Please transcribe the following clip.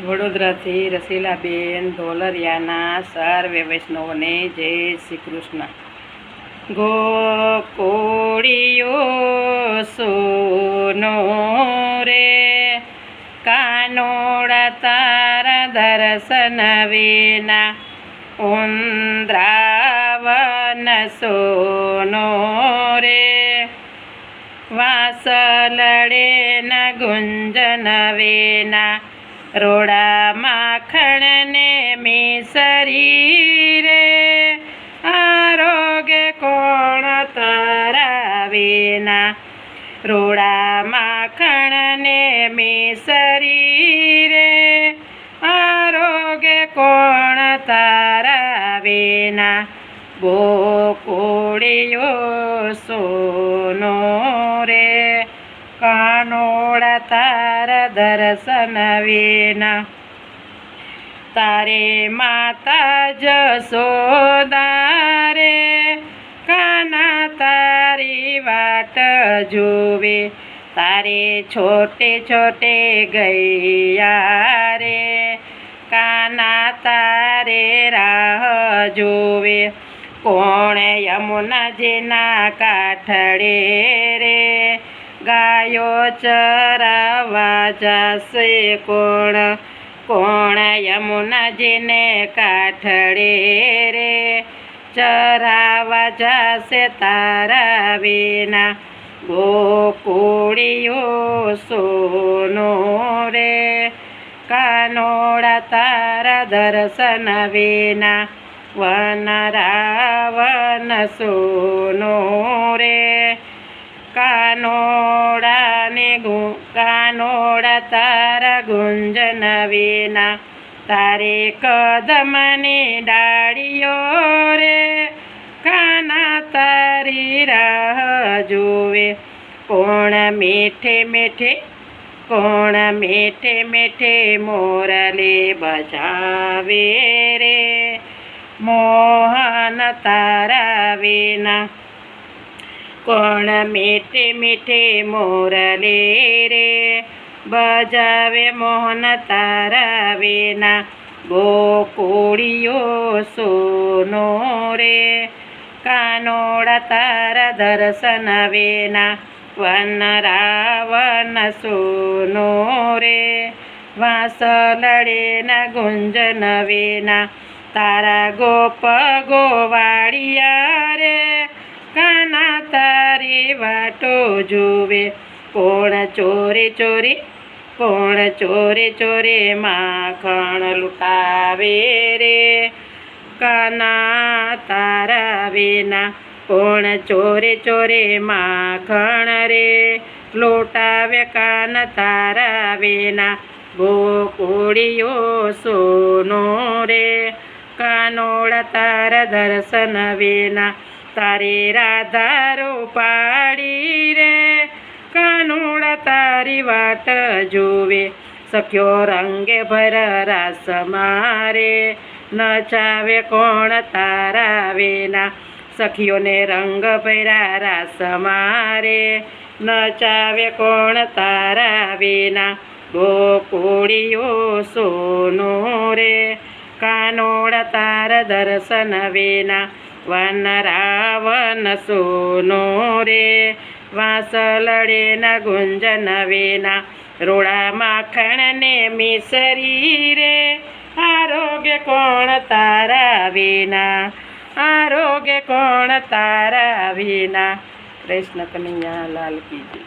વડોદરાથી રસીલાબેન ઢોલરિયાના સર્વે વૈષ્ણવને જય શ્રી કૃષ્ણ ગોકુળિયો સોનો રે, કાનોડા તારા દર્શન વિના ઉંદ્રાવન સોનો રે. વાસલડે ન ગુંજન વિના રોડા માખણને મિસરી રે. આરોગ્ય કોણ તારા વિના રોડા માખણને મિસરી રે. આરોગ્ય કોણ તારા વિના ગોકુળિયો સોનો તારા દર્શન વિના. તારે માતા જસોદા રે કાના તારી વાટ જોવે તારે છોટે છોટે ગૈયા રે કાના તારે રાહ જોવે કોણ યમુનાજીના કાઠડે રે ગાયો ચરાવા જશે કોણ? કોણ યમુનાજીને કાઠડે રે? ચરાવા જશે તારા વિના ગોકુળીઓ સોનો રે? કાનોડા તારા દર્શન વિના વન રાવન સોનો રે? કાનોડાને ગુ કાનોડા તારા ગુંજન વિના. તારે કદમની ડાળીઓ રે, કાના તારી રાહ જુએ. કોણ મીઠે મીઠે, કોણ મીઠે મીઠે મોરલે બજાવે રે. મોહન તારા વિના કોણ મીઠે મીઠે મોરલી રે? બજાવે મોહન તારા વિના. ગોકુળીઓ સોનો રે. કાનોડા તારા દર્શન વિના. વન રાવણ સોનો રે. વાસલડે લડેના ગુંજન વિના. તારા ગોપ ગોવાળિયા રે. વાટો જુએ કોણ ચોરી ચોરી કોણ ચોરે ચોરે માખણ લૂંટાવે રે. કાના તારા વિના કોણ ચોરે ચોરે માખણ રે. લોટાવે કાન તારા વિના, ગોકુળિયો સોનો રે. કાનોળ તારા દર્શન વિના, તારી રાધા રૂપાળી રે. કાનોડા તારી વાટ જોવે. સખ્યો રંગે ભર રાસ મારે. નચાવે કોણ તારા વેના. સખીઓને રંગ ભર્યા રાસ મારે. નચાવે કોણ તારા વેના. ગોકુળીઓ સોનો રે. કાનોડ તાર દર્શન વિના. વન રાવન સોનો રે, વાસલડે ન ગુંજન વેના રોડા માખણને મિસરી રે આરોગ્ય કોણ તારા વિના, આરોગ્ય કોણ તારા વિના કૃષ્ણ કનૈયા લાલ કી જય.